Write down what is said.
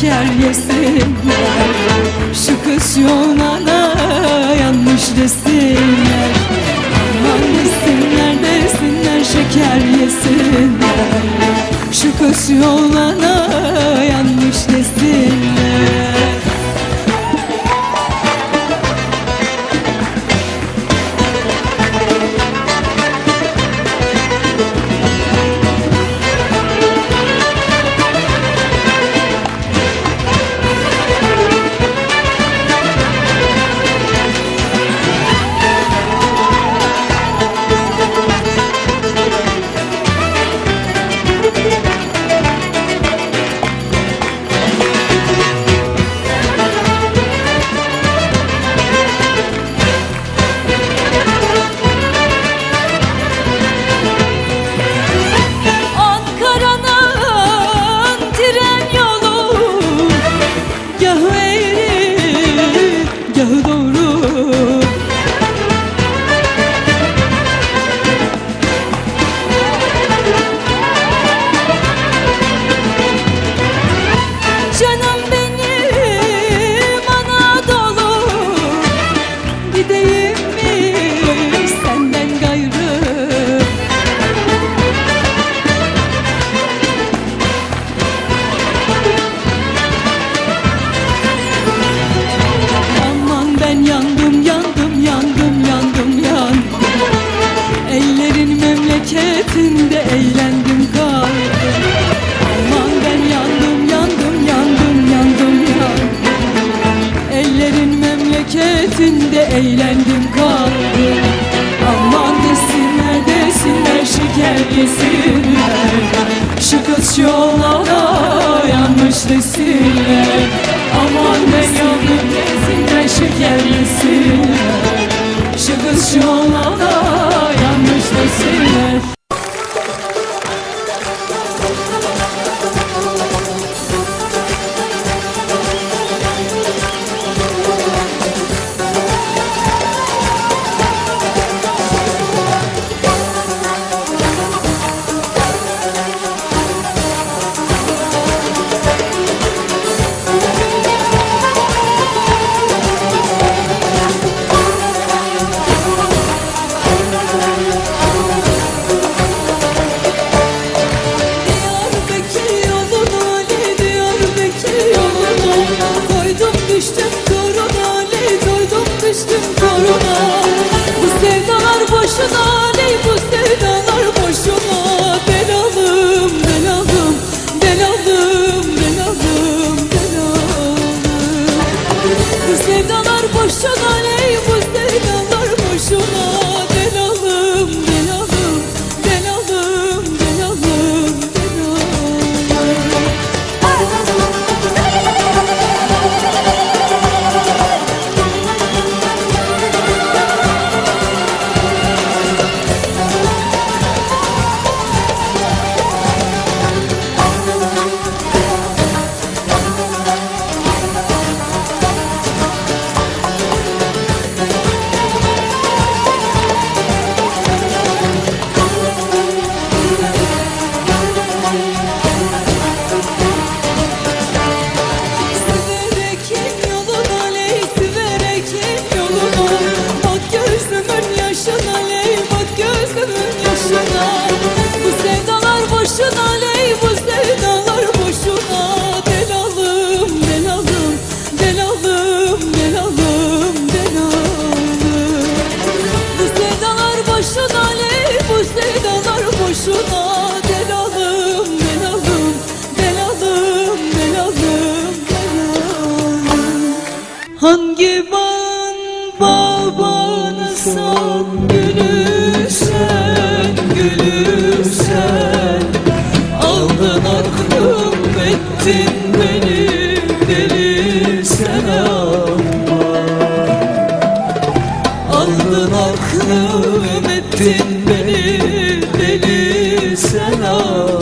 şeker yesin. desinler Aman ben yandım ben şekerlesinler Şu kız Hoşçakalın ettin beni deli sen amma Aldın aklım ettin beni deli sen amma